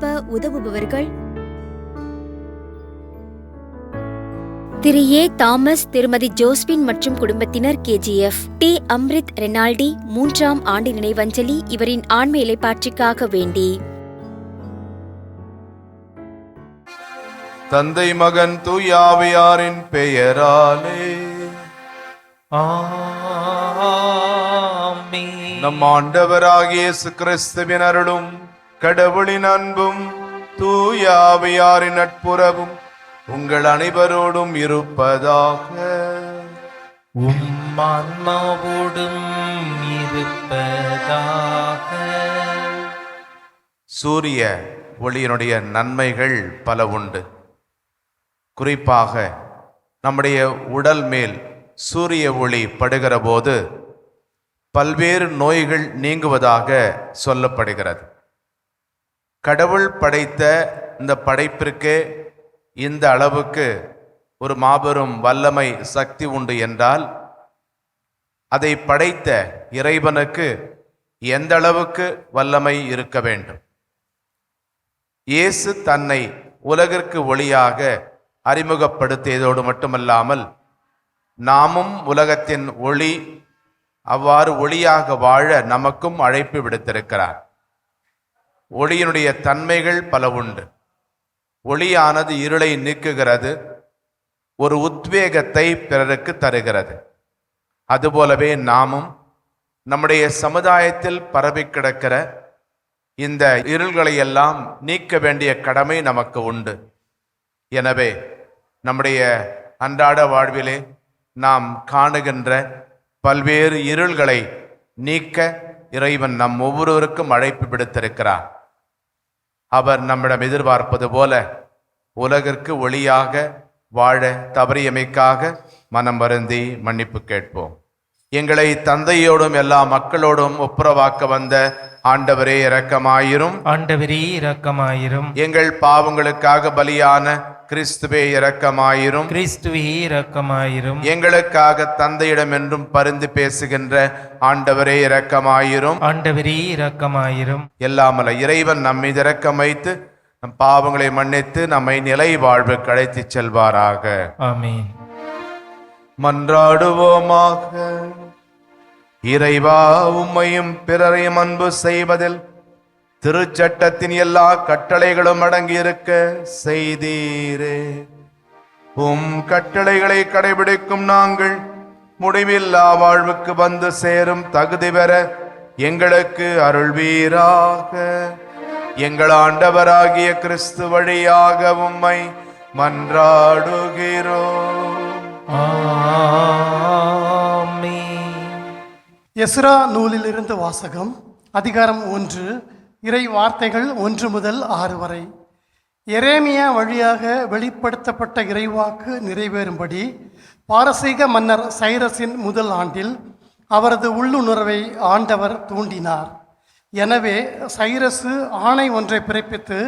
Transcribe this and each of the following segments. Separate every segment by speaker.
Speaker 1: ஒளிபரப்ப உதவுபவர்கள் திரு ஏ தாமஸ் திருமதி ஜோஸ்பின் மற்றும் குடும்பத்தினர் கேஜிஎஃப். டி. அம்ரித் ரெனால்டி மூன்றாம் ஆண்டு நினைவஞ்சலி இவரின் ஆன்ம இலைப்பாற்றிக்காக வேண்டி.
Speaker 2: தந்தை மகன் தூயாவியாரின் பெயராலே.
Speaker 3: ஆமென்.
Speaker 2: நம் ஆண்டவராகிய இயேசு கிறிஸ்துவின் அருளும் கடவுளின் அன்பும் தூயாவியாரின் நட்புறவும் உங்கள் அனைவரோடும் இருப்பதாக.
Speaker 3: உம் ஆன்மாவோடும் இருப்பதாக.
Speaker 2: சூரிய ஒளியினுடைய நன்மைகள் பல உண்டு. குறிப்பாக நம்முடைய உடல் மேல் சூரிய ஒளி படுகிற போது பல்வேறு நோய்கள் நீங்குவதாக சொல்லப்படுகிறது. கடவுள் படைத்த இந்த படைப்பிற்கு இந்த அளவுக்கு ஒரு மாபெரும் வல்லமை சக்தி உண்டு என்றால் அதை படைத்த இறைவனுக்கு எந்த அளவுக்கு வல்லமை இருக்க வேண்டும்? இயேசு தன்னை உலகிற்கு ஒளியாக அறிமுகப்படுத்தியதோடு மட்டுமல்லாமல் நாமும் உலகத்தின் ஒளி அவ்வாறு ஒளியாக வாழ நமக்கும் அழைப்பு விடுத்திருக்கிறார். ஒளியினுடைய தன்மைகள் பல உண்டு. ஒளியானது இருளை நீக்குகிறது ஒரு உத்வேகத்தை பிறருக்கு தருகிறது. அதுபோலவே நாமும் நம்முடைய சமுதாயத்தில் பரவி கிடக்கிற இந்த இருள்களை எல்லாம் நீக்க வேண்டிய கடமை நமக்கு உண்டு. எனவே நம்முடைய அன்றாட வாழ்விலே நாம் காணுகின்ற பல்வேறு இருள்களை நீக்க இறைவன் நம் ஒவ்வொருவருக்கும் அழைப்பு விடுத்திருக்கிறார். அவர் நம்மிடம் எதிர்பார்ப்பது போல உலகிற்கு ஒளியாக வாழ தவறியமைக்காக மனம் வருந்தி மன்னிப்பு கேட்போம். எங்களை தந்தையோடும் எல்லா மக்களோடும் ஒப்புரவாக்க வந்த ஆண்டவரே இரக்கமாயிரும்.
Speaker 3: ஆண்டவரே இரக்கமாயிரும்.
Speaker 2: எங்கள் பாவங்களுக்காக பலியான கிறிஸ்துவே இரக்கமாயிரும்.
Speaker 3: கிறிஸ்துவே இரக்கமாயிரும்.
Speaker 2: எங்களுக்காக தந்தையிடம் என்றும் பரிந்து பேசுகின்ற ஆண்டவரே இரக்கமாயிரும்.
Speaker 3: ஆண்டவரே இரக்கமாயிரும்.
Speaker 2: எல்லாமல இறைவன் நம்மை இரக்கம் வைத்து நம் பாவங்களை மன்னித்து நம்மை நிலை வாழ்வு கழைத்துச் செல்வாராக.
Speaker 3: ஆமென்.
Speaker 2: மன்றாடுவோமாக. இறைவா உம்மையும் பிறரையும் அன்பு செய்வதில் திருச்சட்டத்தின் எல்லா கட்டளைகளும் அடங்கியிருக்க செய்தீரே. உம் கட்டளைகளை கடைபிடிக்கும் நாங்கள் முடிவில்லா வாழ்வுக்கு வந்து சேரும் தகுதி பெற எங்களுக்கு அருள்வீராக. எங்கள் ஆண்டவராகிய கிறிஸ்து வழியாக உம்மை மன்றாடுகிறோம்.
Speaker 3: ஆமென்.
Speaker 4: எஸ்ரா நூலிலிருந்து வாசகம் அதிகாரம் ஒன்று இறை வார்த்தைகள் ஒன்று முதல் ஆறு வரை. எரேமியா வழியாக வெளிப்படுத்தப்பட்ட இறைவாக்கு நிறைவேறும்படி பாரசீக மன்னர் சைரஸின் முதல் ஆண்டில் அவரது உள்ளுணர்வை ஆண்டவர் தூண்டினார். எனவே சைரசு ஆணை ஒன்றை பிறப்பித்து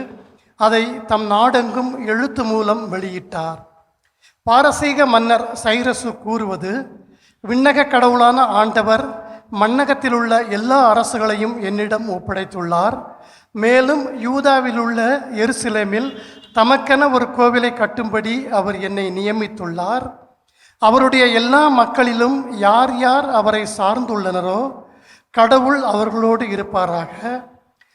Speaker 4: அதை தம் நாடெங்கும் எழுத்து மூலம் வெளியிட்டார். பாரசீக மன்னர் சைரசு கூறுவது விண்ணக கடவுளான ஆண்டவர் மன்னகத்தில் உள்ள எல்லா அரசுகளையும் என்னிடம் ஒப்படைத்துள்ளார். மேலும் யூதாவிலுள்ள எருசலேமில் தமக்கென ஒரு கோவிலை கட்டும்படி அவர் என்னை நியமித்துள்ளார். அவருடைய எல்லா மக்களிலும் யார் யார் அவரை சார்ந்துள்ளனரோ கடவுள் அவர்களோடு இருப்பாராக.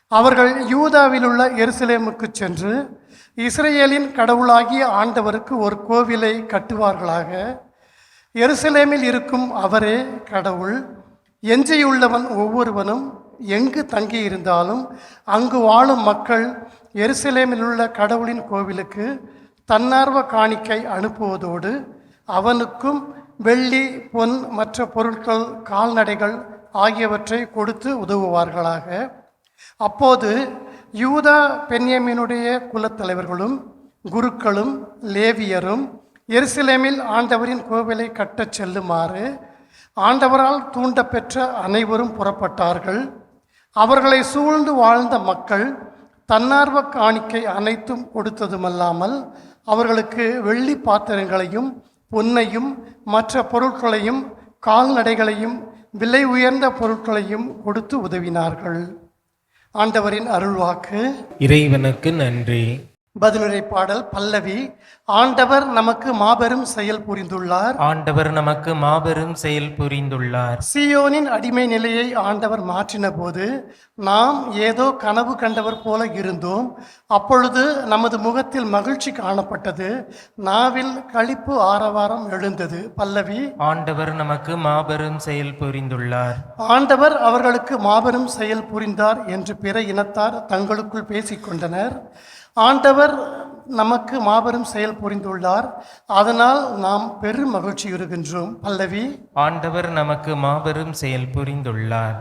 Speaker 4: அவர்கள் யூதாவிலுள்ள எருசலேமுக்கு சென்று இஸ்ரேலின் கடவுளாகிய ஆண்டவருக்கு ஒரு கோவிலை கட்டுவார்களாக. எருசலேமில் இருக்கும் அவரே கடவுள். எஞ்சியுள்ளவன் ஒவ்வொருவனும் எங்கு தங்கியிருந்தாலும் அங்கு வாழும் மக்கள் எருசலேமில் உள்ள கடவுளின் கோவிலுக்கு தன்னார்வ காணிக்கை அனுப்புவதோடு அவனுக்கும் வெள்ளி பொன் மற்ற பொருட்கள் கால்நடைகள் ஆகியவற்றை கொடுத்து உதவுவார்களாக. அப்போது யூதா பெண்யமினுடைய குலத்தலைவர்களும் குருக்களும் லேவியரும் எருசலேமில் ஆண்டவரின் கோவிலை கட்டச் செல்லுமாறு ஆண்டவரால் தூண்டப்பெற்ற அனைவரும் புறப்பட்டார்கள். அவர்களை சூழ்ந்து வாழ்ந்த மக்கள் தன்னார்வ காணிக்கை அனைத்தும் கொடுத்ததுமல்லாமல் அவர்களுக்கு வெள்ளி பாத்திரங்களையும் பொன்னையும் மற்ற பொருட்களையும் கால்நடைகளையும் விலை உயர்ந்த பொருட்களையும் கொடுத்து உதவினார்கள். ஆண்டவரின் அருள்வாக்கு.
Speaker 3: இறைவனுக்கு நன்றி.
Speaker 4: பதிலுரை பாடல் பல்லவி. ஆண்டவர் நமக்கு மாபெரும் செயல் புரிந்துள்ளார்.
Speaker 3: ஆண்டவர் நமக்கு மாபெரும் செயல் புரிந்துள்ளார்.
Speaker 4: சியோனின் அடிமை நிலையை ஆண்டவர் மாற்றின போது நாம் ஏதோ கனவு கண்டவர் போல இருந்தோம். அப்பொழுது நமது முகத்தில் மகிழ்ச்சி காணப்பட்டது. நாவில் களிப்பு ஆரவாரம் எழுந்தது. பல்லவி.
Speaker 3: ஆண்டவர் நமக்கு மாபெரும் செயல் புரிந்துள்ளார்.
Speaker 4: ஆண்டவர் அவர்களுக்கு மாபெரும் செயல் புரிந்தார் என்று பிற இனத்தார் தங்களுக்குள் பேசிக்கொண்டனர். ஆண்டவர் நமக்கு மாபெரும் செயல் புரிந்துள்ளார். அதனால் நாம் பெரும் மகிழ்ச்சியுறுகின்றோம் பல்லவி.
Speaker 3: ஆண்டவர் நமக்கு மாபெரும் செயல் புரிந்துள்ளார்.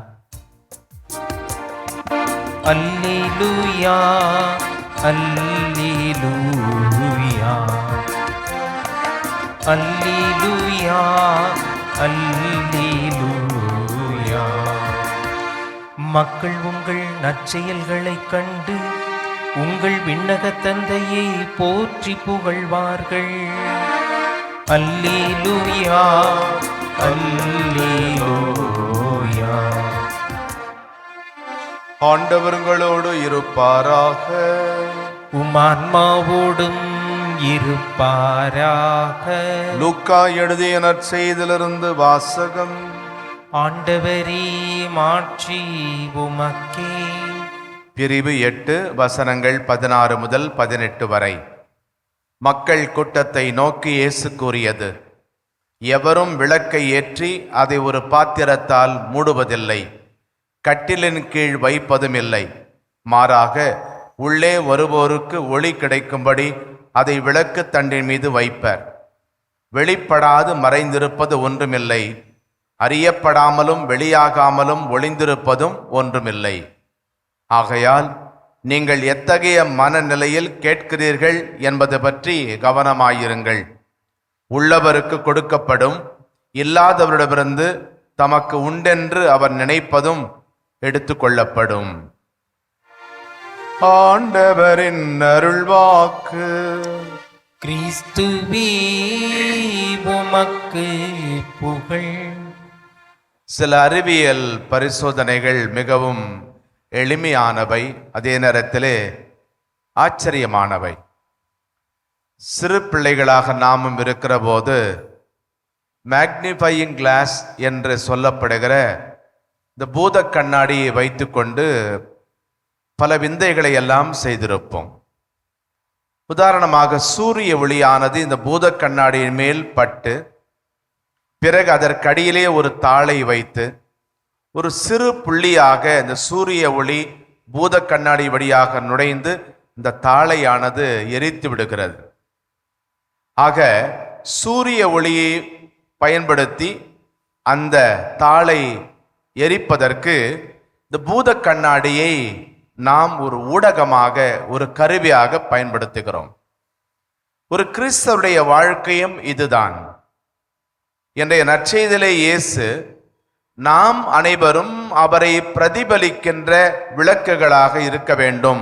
Speaker 3: அல்லேலூயா அல்லேலூயா. அல்லேலூயா அல்லேலூயா. மக்கள் உங்கள் நற்செயல்களைக் கண்டு உங்கள் விண்ணக தந்தையை போற்றி புகழ்வார்கள். அல்லேலூயா அல்லேலூயா.
Speaker 2: ஆண்டவர்களோடு இருப்பாராக.
Speaker 3: உமான்மாவோடும் இருப்பாராக.
Speaker 2: லூக்கா எழுதிய நற்செய்திலிருந்து வாசகம்.
Speaker 3: ஆண்டவரே மாட்சி உமக்கே.
Speaker 2: பிரிவு எட்டு வசனங்கள் பதினாறு முதல் பதினெட்டு வரை. மக்கள் கூட்டத்தை நோக்கி இயேசு கூறியது எவரும் விளக்கை ஏற்றி அதை ஒரு பாத்திரத்தால் மூடுவதில்லை கட்டிலின் கீழ் வைப்பதும் இல்லை மாறாக உள்ளே வருவோருக்கு ஒளி கிடைக்கும்படி அதை விளக்கு தண்டின் மீது வைப்பர். வெளிப்படாது மறைந்திருப்பது ஒன்றுமில்லை அறியப்படாமலும் வெளியாகாமலும் ஒளிந்திருப்பதும் ஒன்றுமில்லை. ஆகையால் நீங்கள் எத்தகைய மனநிலையில் கேட்கிறீர்கள் என்பது பற்றி கவனமாயிருங்கள். உள்ளவருக்கு கொடுக்கப்படும் இல்லாதவரிடமிருந்து தமக்கு உண்டென்று அவர் நினைப்பதும் எடுத்துக்கொள்ளப்படும். ஆண்டவரின் அருள்வாக்கு.
Speaker 3: கிறிஸ்துவே உமக்கு புகழ்.
Speaker 2: சில அறிவியல் பரிசோதனைகள் மிகவும் எளிமையானவை அதே நேரத்திலே ஆச்சரியமானவை. சிறு பிள்ளைகளாக நாமும் இருக்கிற போது மேக்னிஃபையிங் கிளாஸ் என்று சொல்லப்படுகிற இந்த பூத கண்ணாடியை வைத்துக்கொண்டு பல விந்தைகளை எல்லாம் செய்திருப்போம். உதாரணமாக சூரிய ஒளியானது இந்த பூத கண்ணாடியின் மேல் பட்டு பிறகு அதற்கடியிலே ஒரு தாளை வைத்து ஒரு சிறு புள்ளியாக இந்த சூரிய ஒளி பூத கண்ணாடி வழியாக நுழைந்து இந்த தாளையானது எரித்து விடுகிறது. ஆக சூரிய ஒளியை பயன்படுத்தி அந்த தாளை எரிப்பதற்கு இந்த பூத கண்ணாடியை நாம் ஒரு ஊடகமாக ஒரு கருவியாக பயன்படுத்துகிறோம். ஒரு கிறிஸ்தவருடைய வாழ்க்கையும் இதுதான். என்னுடைய நற்செய்திலே இயேசு நாம் அனைவரும் அவரை பிரதிபலிக்கின்ற விளக்குகளாக இருக்க வேண்டும்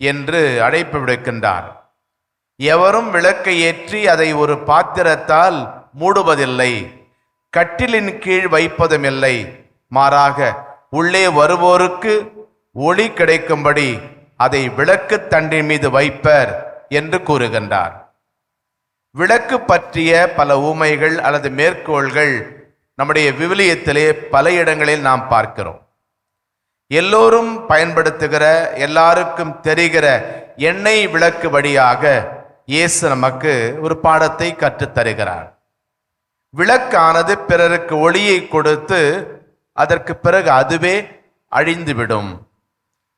Speaker 2: என்று அழைப்பு விடுக்கின்றார். எவரும் விளக்கை ஏற்றி அதை ஒரு பாத்திரத்தால் மூடுவதில்லை கட்டிலின் கீழ் வைப்பதுமில்லை. மாறாக உள்ளே வருவோருக்கு ஒளி கிடைக்கும்படி அதை விளக்கு தண்டின் மீது வைப்பர் என்று கூறுகின்றார். விளக்கு பற்றிய பல ஊமைகள் அல்லது மேற்கோள்கள் நம்முடைய விவிலியத்திலே பல இடங்களில் நாம் பார்க்கிறோம். எல்லோரும் பயன்படுத்துகிற எல்லாருக்கும் தெரிகிற எண்ணெய் விளக்கு வழியாக இயேசு நமக்கு ஒரு பாடத்தை கற்றுத் தருகிறார் விளக்கானது பிறருக்கு ஒளியை கொடுத்து அதற்கு பிறகு அதுவே அழிந்துவிடும்.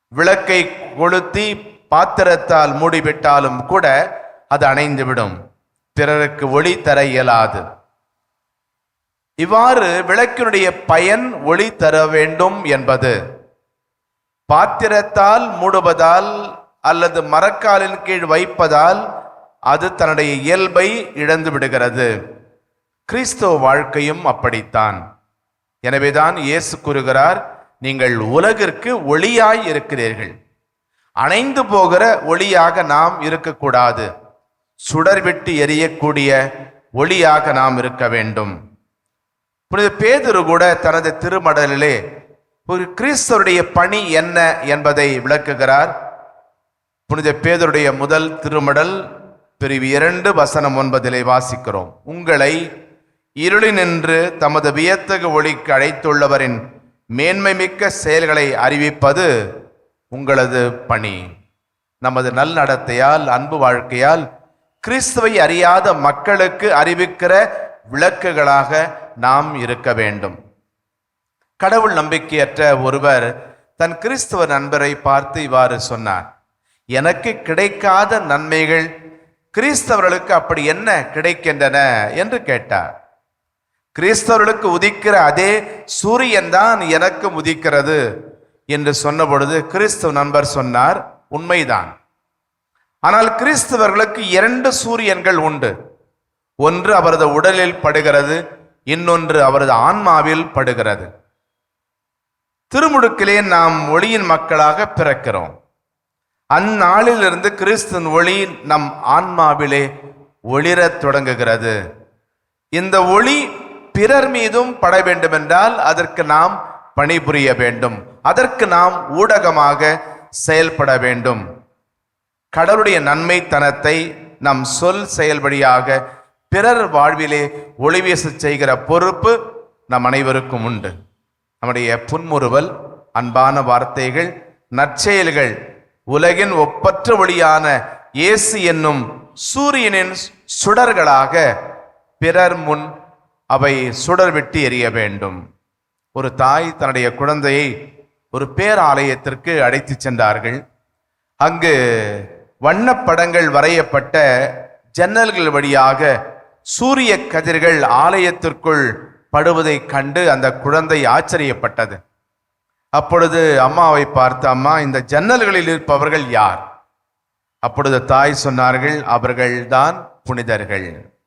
Speaker 2: விளக்கை கொளுத்தி பாத்திரத்தால் மூடிவிட்டாலும் கூட அது அணைந்துவிடும். பிறருக்கு ஒளி தர இயலாது. இவ்வாறு விளக்கினுடைய பயன் ஒளி தர வேண்டும் என்பது. பாத்திரத்தால் மூடுவதால் அல்லது மரக்காலின் கீழ் வைப்பதால் அது தன்னுடைய இயல்பை இழந்து விடுகிறது. கிறிஸ்தவ வாழ்க்கையும் அப்படித்தான். எனவேதான் இயேசு கூறுகிறார் நீங்கள் உலகிற்கு ஒளியாய் இருக்கிறீர்கள். அணைந்து போகிற ஒளியாக நாம் இருக்கக்கூடாது. சுடர்விட்டு எரியக்கூடிய ஒளியாக நாம் இருக்க வேண்டும். புனித பேதுரு கூட தனது திருமடலிலே ஒரு கிறிஸ்தருடைய பணி என்ன என்பதை விளக்குகிறார்? புனித பேதருடைய முதல் திருமடல் பிரிவு இரண்டு வசனம் ஒன்பதிலே வாசிக்கிறோம். உங்களை இருளினின்று தமது வியத்தகு ஒளிக்கு அழைத்துள்ளவரின் மேன்மை மிக்க செயல்களை அறிவிப்பது உங்களது பணி. நமது நல்நடத்தையால் அன்பு வாழ்க்கையால் கிறிஸ்துவை அறியாத மக்களுக்கு அறிவிக்கிற விளக்குகளாக நாம் இருக்க வேண்டும். கடவுள் நம்பிக்கையற்ற ஒருவர் தன் கிறிஸ்துவ நண்பரை பார்த்து இவ்வாறு சொன்னார். எனக்கு கிடைக்காத நன்மைகள் கிறிஸ்தவர்களுக்கு அப்படி என்ன கிடைக்கின்றன? என்று கேட்டார். கிறிஸ்தவர்களுக்கு உதிக்கிற அதே சூரியன் தான் எனக்கும் உதிக்கிறது. என்று சொன்னபொழுது கிறிஸ்துவ நண்பர் சொன்னார் உண்மைதான். ஆனால் கிறிஸ்தவர்களுக்கு இரண்டு சூரியன்கள் உண்டு. ஒன்று அவரது உடலில் படுகிறது இன்னொன்று அவரது ஆன்மாவில் படுகிறது. திருமுடுக்கிலே நாம் ஒளியின் மக்களாக பிறக்கிறோம். அந்நாளிலிருந்து கிறிஸ்தன் ஒளி நம் ஆன்மாவிலே ஒளிரத் தொடங்குகிறது. இந்த ஒளி பிறர் மீதும் பட வேண்டுமென்றால் அதற்கு நாம் பணிபுரிய வேண்டும். அதற்கு நாம் ஊடகமாக செயல்பட வேண்டும். கடவுளுடைய நன்மைத்தனத்தை நம் சொல் செயல்படியாக பிறர் வாழ்விலே ஒளிவீசச் செய்கிற பொறுப்பு நம் அனைவருக்கும் உண்டு. நம்முடைய புன்முறுவல் அன்பான வார்த்தைகள் நற்செயல்கள் உலகின் ஒப்பற்ற ஒளியான இயேசு என்னும் சூரியனின் சுடர்களாக பிறர் முன் அவை சுடர் வெட்டி எறிய வேண்டும். ஒரு தாய் தன்னுடைய குழந்தையை ஒரு பேராலயத்திற்கு அழைத்துச் சென்றார்கள். அங்கு வண்ணப்படங்கள் வரையப்பட்ட ஜன்னல்கள் வழியாக சூரிய கதிர்கள் ஆலயத்திற்குள் படுவதைக் கண்டு அந்த குழந்தை ஆச்சரியப்பட்டது. அப்பொழுது அம்மாவை பார்த்து அம்மா இந்த ஜன்னல்களில் இருப்பவர்கள் யார்? அப்பொழுது தாய் சொன்னார்கள் அவர்கள்தான் புனிதர்கள்.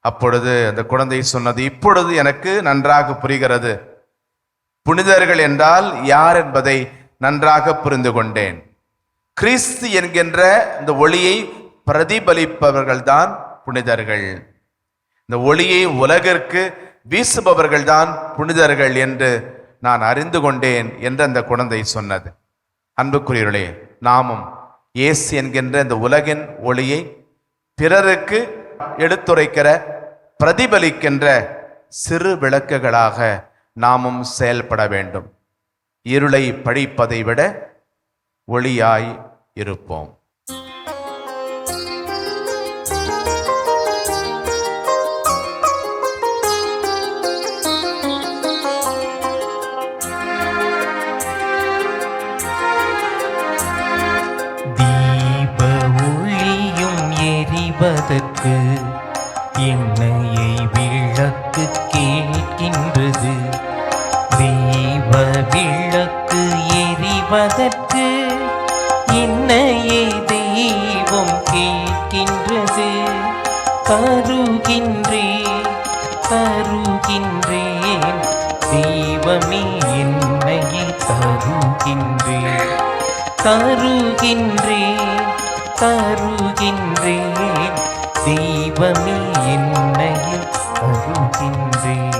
Speaker 2: அப்பொழுது அந்த குழந்தை சொன்னது இப்பொழுது எனக்கு நன்றாக புரிகிறது. புனிதர்கள் என்றால் யார் என்பதை நன்றாக புரிந்து கொண்டேன். கிறிஸ்து என்கின்ற இந்த ஒளியை பிரதிபலிப்பவர்கள்தான் புனிதர்கள். இந்த ஒளியை உலகிற்கு வீசுபவர்கள்தான் புனிதர்கள் என்று நான் அறிந்து கொண்டேன் என்று அந்த குழந்தை சொன்னது. அன்புக்குரியவர்களே நாமும் இயேசு என்கின்ற இந்த உலகின் ஒளியை பிறருக்கு எடுத்துரைக்கிற பிரதிபலிக்கின்ற சிறு விளக்குகளாக நாமும் செயல்பட வேண்டும். இருளை பழிப்பதை விட ஒளியாய் இருப்போம்.
Speaker 3: எரிவதற்கு என்னையை விளக்கு கேட்கின்றது. தீப விளக்கு எரிவதற்கு என்னையே தெய்வம் கேட்கின்றது. கருகின்றேன் கருகின்றேன் தெய்வமே என்னையே தருகின்றேன் தருகின்றேன் கருகின்றேன் தெய்வமே என்னையில் கருகின்றேன்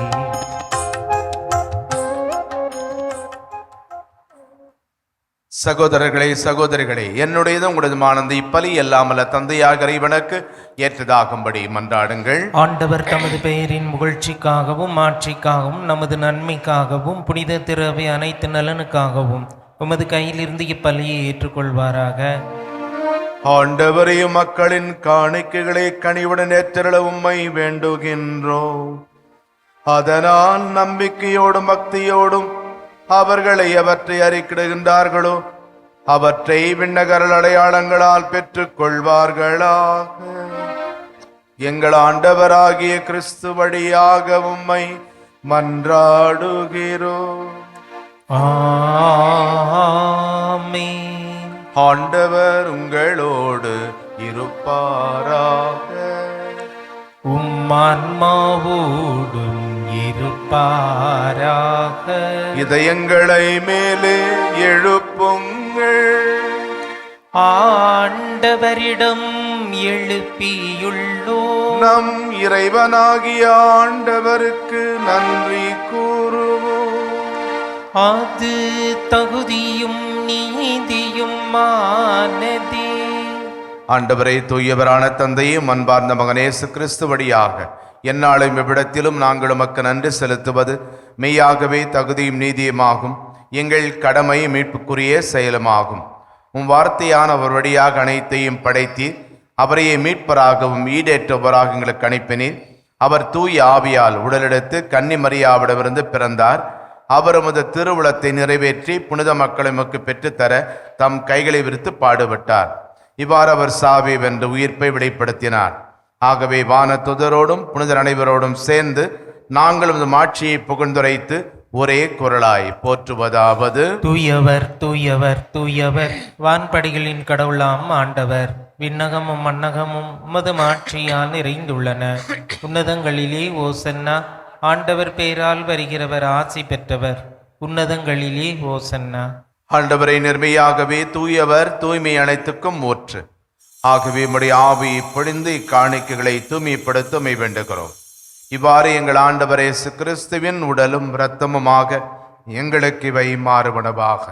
Speaker 2: சகோதரர்களே சகோதரிகளே என்னுடையதும் உங்களதுமானந்த இப்பலி எல்லாமல்ல தந்தையாக இறைவனுக்கு ஏற்றதாகும்படி மன்றாடுங்கள்.
Speaker 3: ஆண்டவர் தமது பெயரின் புகழ்ச்சிக்காகவும் ஆட்சிக்காகவும் நமது நன்மைக்காகவும் புனித திறவை அனைத்து நலனுக்காகவும் உமது கையிலிருந்து இப்பலியை ஏற்றுக்கொள்வாராக.
Speaker 2: ஆண்டவரையும் மக்களின் காணிக்கைகளை கனிவுடன் ஏற்றல உம்மை வேண்டுகின்றோம் அதனால் நம்பிக்கையோடும் பக்தியோடும் அவர்களை அவற்றை அறிக்கிடுகின்றார்களோ அவற்றை விண்ணகரல் அடையாளங்களால் பெற்றுக் கொள்வார்களாக எங்கள் ஆண்டவராகிய கிறிஸ்து வழியாக உம்மை மன்றாடுகிறோம்.
Speaker 3: ஆமென்.
Speaker 2: ஆண்டவர் உங்களோடு இருப்பாராக.
Speaker 3: உம்மான்மாவோடும் இருப்பாராக.
Speaker 2: இதயங்களை மேலே எழுப்புங்கள்.
Speaker 3: ஆண்டவரிடம் எழுப்பியுள்ளோ
Speaker 2: நம் இறைவனாகிய ஆண்டவருக்கு நன்றி கூறுவோம்
Speaker 3: அது தகுதியும் நீதியும் மானதே
Speaker 2: ஆண்டவரே தூயவரான தந்தையும் அன்பார்ந்த மகனேசு கிறிஸ்து வழியாக எந்நாளும் இவ்விடத்திலும் நாங்கள் உமக்கு நன்றி செலுத்துவது மெய்யாகவே தகுதியும் நீதியுமாகும் எங்கள் கடமை மீட்புக்குரிய செயலுமாகும். உம் வார்த்தையான அவர் வழியாக அனைத்தையும் படைத்தி அவரையே மீட்பராகவும் ஈடேற்றவராக எங்களுக்கு அனுப்பினீர். அவர் தூய் ஆவியால் உடலெடுத்து கன்னிமரியாவிடமிருந்து பிறந்தார். அவர் உமது திருவுளத்தை நிறைவேற்றி புனித மக்களை உமக்கு பெற்றுத்தர தம் கைகளை விரித்து பாடுபட்டார். இவ்வாறு அவர் சாவி வென்று உயிர்ப்பை வெளிப்படுத்தினார். ஆகவே வானத்துதரோடும் புனிதர் அனைவரோடும் சேர்ந்து நாங்களும் இந்த மாட்சியை புகழ்ந்துரைத்து ஒரே குரலாய் போற்றுவதாவது.
Speaker 3: தூயவர் தூயவர் தூயவர் வான்படிகளின் கடவுளாம் ஆண்டவர். விண்ணகமும் மன்னகமும் உமது மாட்சியால் நிறைந்துள்ளன. உன்னதங்களிலே ஓசன்னா ஆண்டவர் பெயரால் வருகிறவர் ஆசி பெற்றவர். உன்னதங்களிலே ஓசன்னா.
Speaker 2: ஆண்டவரை நிர்மையாகவே தூயவர் தூய்மை அனைத்துக்கும் ஊற்று ஆகவே உடைய ஆவியை பொழிந்து இக்காணிக்கைகளை தூய்மைப்படுத்த வேண்டுகிறோம். இவ்வாறு எங்கள் ஆண்டவர் இயேசு கிறிஸ்துவின் உடலும் இரத்தமுமாக எங்களுக்கு இவை மாறுபடவாக.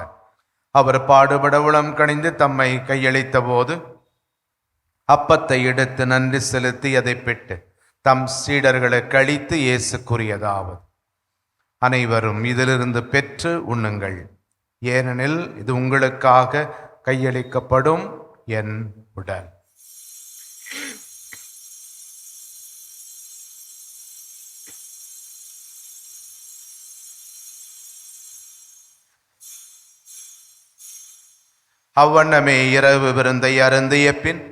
Speaker 2: அவர் பாடுபட உளம் கணிந்து தம்மை கையளித்த போது அப்பத்தை எடுத்து நன்றி செலுத்தி அதை பெற்று தம் சீடர்களை கழித்து இயேசு கூறியதாவது அனைவரும் இதிலிருந்து பெற்று உண்ணுங்கள். ஏனெனில் இது உங்களுக்காக கையளிக்கப்படும் என் உடல். அவ்வண்ணமே இரவு விருந்தை அருந்திய பின்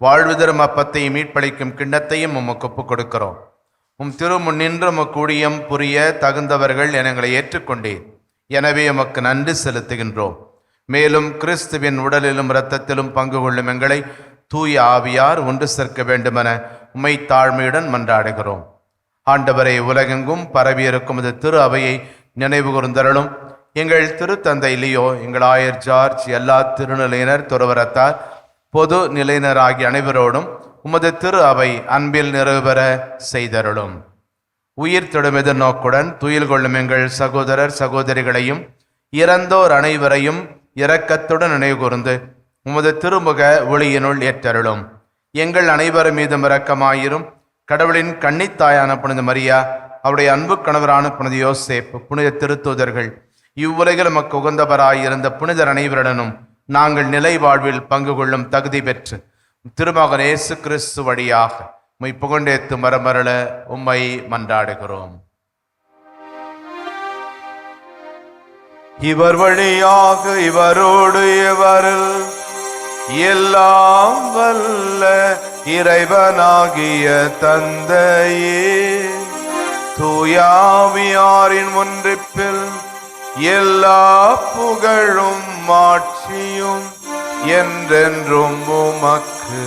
Speaker 2: வாழ்வு தரும் அப்பத்தையும் மீட்பளிக்கும் கிண்ணத்தையும் உமக்கு ஒப்புக் கொடுக்கிறோம் உம் திருமுன் நின்று உமக்கு புரிய தகுந்தவர்கள் எங்களை ஏற்றுக்கொண்டீர். எனவே உமக்கு நன்றி செலுத்துகின்றோம். மேலும் கிறிஸ்துவின் உடலிலும் இரத்தத்திலும் பங்கு கொள்ளும் எங்களை தூய ஆவியார் ஒன்று சேர்க்க வேண்டுமென உமை தாழ்மையுடன் மன்றாடுகிறோம். ஆண்டவரை உலகெங்கும் பரவியிருக்கும் இது திரு அவையை நினைவு கூர்ந்தருளும். எங்கள் திருத்தந்தை லியோ எங்கள் ஆயர் ஜார்ஜ் எல்லா திருநிலையினர் துறவரத்தார் பொது நிலையினர் ஆகிய அனைவரோடும் உமது திரு அவை அன்பில் நிறைவேற செய்தருளும். உயிர் தொடும் எதிர்நோக்குடன் துயில் கொள்ளும் எங்கள் சகோதரர் சகோதரிகளையும் இறந்தோர் அனைவரையும் இரக்கத்துடன் நினைவுகூர்ந்து உமது திருமுக ஒளியினுள் ஏற்றருளும். எங்கள் அனைவர் மீதும் இரக்கமாயிரும். கடவுளின் கன்னித்தாயான புனித மரியா அவருடைய அன்பு கணவரான புனித யோசேப் புனித திருத்தூதர்கள் இவ்வுலகில் நமக்கு உகந்தவராயிருந்த புனிதர் அனைவருடனும் நாங்கள் நிலை வாழ்வில் பங்கு கொள்ளும் தகுதி பெற்று திருமகன் இயேசு கிறிஸ்து வழியாக உம்மை புகண்டேத்து மரமரள உம்மை மன்றாடுகிறோம். இவர் வழியாக இவரோடு இவரில் எல்லாம் வல்ல இறைவனாகிய தந்தையே. தூயாவியாரின் ஒன்றிப்பில் எல்லா புகழும் மாட்சியும் என்றென்றும் உமக்கு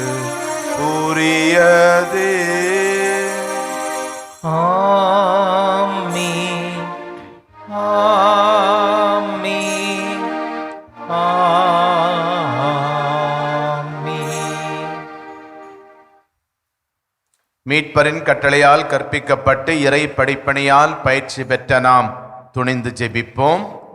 Speaker 2: உரியதே.
Speaker 3: ஆமென் ஆமென் ஆமென்
Speaker 2: மீட்பரின் கட்டளையால் கற்பிக்கப்பட்டு இறை படிப்பணியால் பயிற்சி பெற்ற நாம் துணிந்து ஜெபிப்போம்.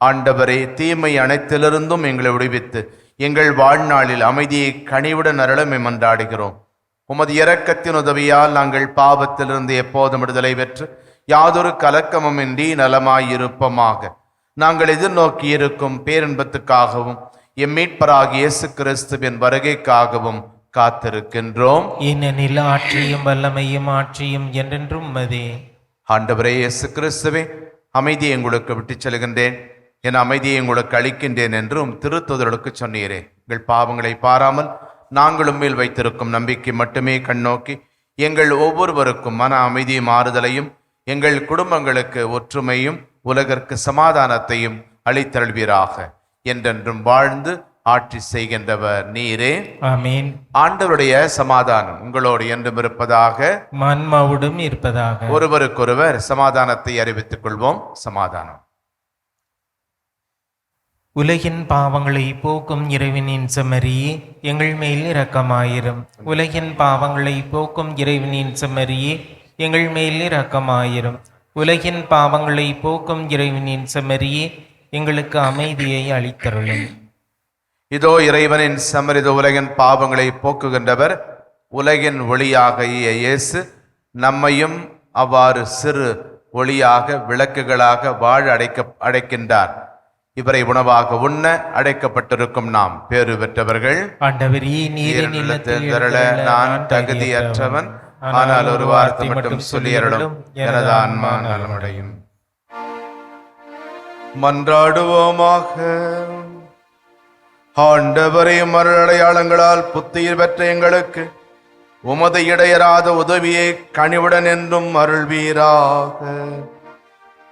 Speaker 2: ஆண்டவரே தீமை அனைத்திலிருந்தும் எங்களை விடுவித்து எங்கள் வாழ்நாளில் அமைதியை கனிவுடன் அருளமை மன்றாடுகிறோம் உமது இரக்கத்தின் உதவியால் நாங்கள் பாவத்திலிருந்து எப்போதும் விடுதலை பெற்று யாதொரு கலக்கமுமின்றி நலமாயிருப்போமாக. நாங்கள் எதிர்நோக்கி இருக்கும் பேரின்பத்துக்காகவும் எம் மீட்பராகிய இயேசு கிறிஸ்துவின் வருகைக்காகவும் காத்திருக்கின்றோம்.
Speaker 3: ஏனெனில் ஆட்சியும் வல்லமையும் ஆட்சியும் என்றென்றும் மதே
Speaker 2: ஆண்டவரே இயேசு கிறிஸ்துவே அமைதியை உங்களுக்கு விட்டுச் செல்கின்றேன். என் அமைதியை உங்களுக்கு அளிக்கின்றேன் என்றும் திருத்துதலுக்கு சொன்னீரே. எங்கள் பாவங்களை பாராமல் நாங்கள் உண்மையில் வைத்திருக்கும் நம்பிக்கை மட்டுமே கண்ணோக்கி எங்கள் ஒவ்வொருவருக்கும் மன அமைதியும் ஆறுதலையும் எங்கள் குடும்பங்களுக்கு ஒற்றுமையும் உலகிற்கு சமாதானத்தையும் அளித்தருள்வீராக. என்றென்றும் வாழ்ந்து ஆட்சி செய்கின்றவர் நீரே.
Speaker 3: ஆமீன்.
Speaker 2: ஆண்டவருடைய சமாதானம் உங்களோடு என்றும் இருப்பதாக
Speaker 3: மன்மாவுடும் இருப்பதாக.
Speaker 2: ஒருவருக்கொருவர் சமாதானத்தை அறிவித்துக் கொள்வோம். சமாதானம்.
Speaker 3: உலகின் பாவங்களை போக்கும் இறைவனின் செமரி எங்கள் மேல் இரக்கமாயிரும். உலகின் பாவங்களை போக்கும் இறைவனின் செமரி எங்கள் மேல் இரக்கமாயிரும். உலகின் பாவங்களை போக்கும் இறைவனின் செமரி எங்களுக்கு அமைதியை அளித்தருளும்.
Speaker 2: இதோ இறைவனின் சமரித உலகின் பாவங்களை போக்குகின்றவர் உலகின் ஒளியாக இயேசு. நம்மையும் அவ்வாறு சிறு ஒளியாக விளக்குகளாக வாழ அடைக்க அடைக்கின்றார். இவரை உணவாக உண்ண அடைக்கப்பட்டிருக்கும் நாம் பேறு பெற்றவர்கள். திரள நான் தகுதியற்றவன்? ஆனால் ஒரு வார்த்தை மட்டும் சொல்லியருளும் எனது ஆன்மா நலமடையும். மன்றாடுவோமாக. ஆண்டவரே மறுஅடையாளங்களால் புத்துயிர் பெற்ற எங்களுக்கு உமது இடையராத உதவியை கனிவுடன் என்றும் அருள்வீராக.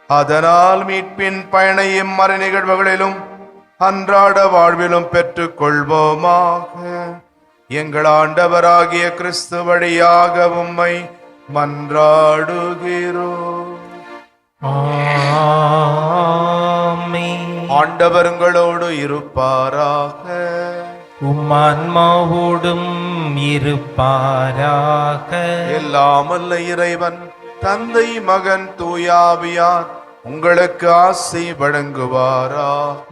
Speaker 2: அதனால் மீட்பின் பயனையும் மறு நிகழ்வுகளிலும் அன்றாட வாழ்விலும் பெற்றுக் கொள்வோமாக எங்கள் ஆண்டவராகிய கிறிஸ்து வழியாக உம்மை மன்றாடுகிறோம். ஆண்டவர்களோடு இருப்பாராக.
Speaker 3: உம்மான்மாவோடும் இருப்பாராக.
Speaker 2: எல்லாமல்ல இறைவன் தந்தை மகன் தூயாவியார் உங்களுக்கு ஆசை வழங்குவாராக.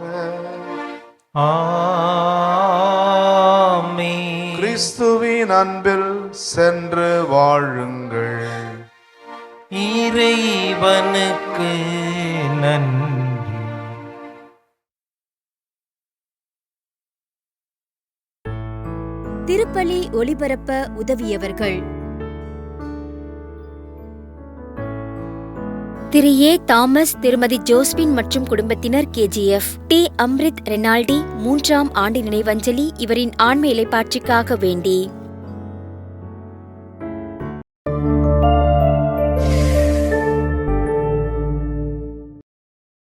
Speaker 3: ஆமென்.
Speaker 2: கிறிஸ்துவின் அன்பில் சென்று வாழுங்கள்.
Speaker 3: இறைவனுக்கு நன்றி.
Speaker 1: திருப்பலி ஒளிபரப்ப உதவியவர்கள் திரு ஏ. தாமஸ் திருமதி ஜோஸ்பின் மற்றும் குடும்பத்தினர் கேஜிஎஃப் டி. அம்ரித் ரெனால்டி மூன்றாம் ஆண்டு நினைவஞ்சலி இவரின் ஆண்மை இலைப்பாட்சிக்காக வேண்டி.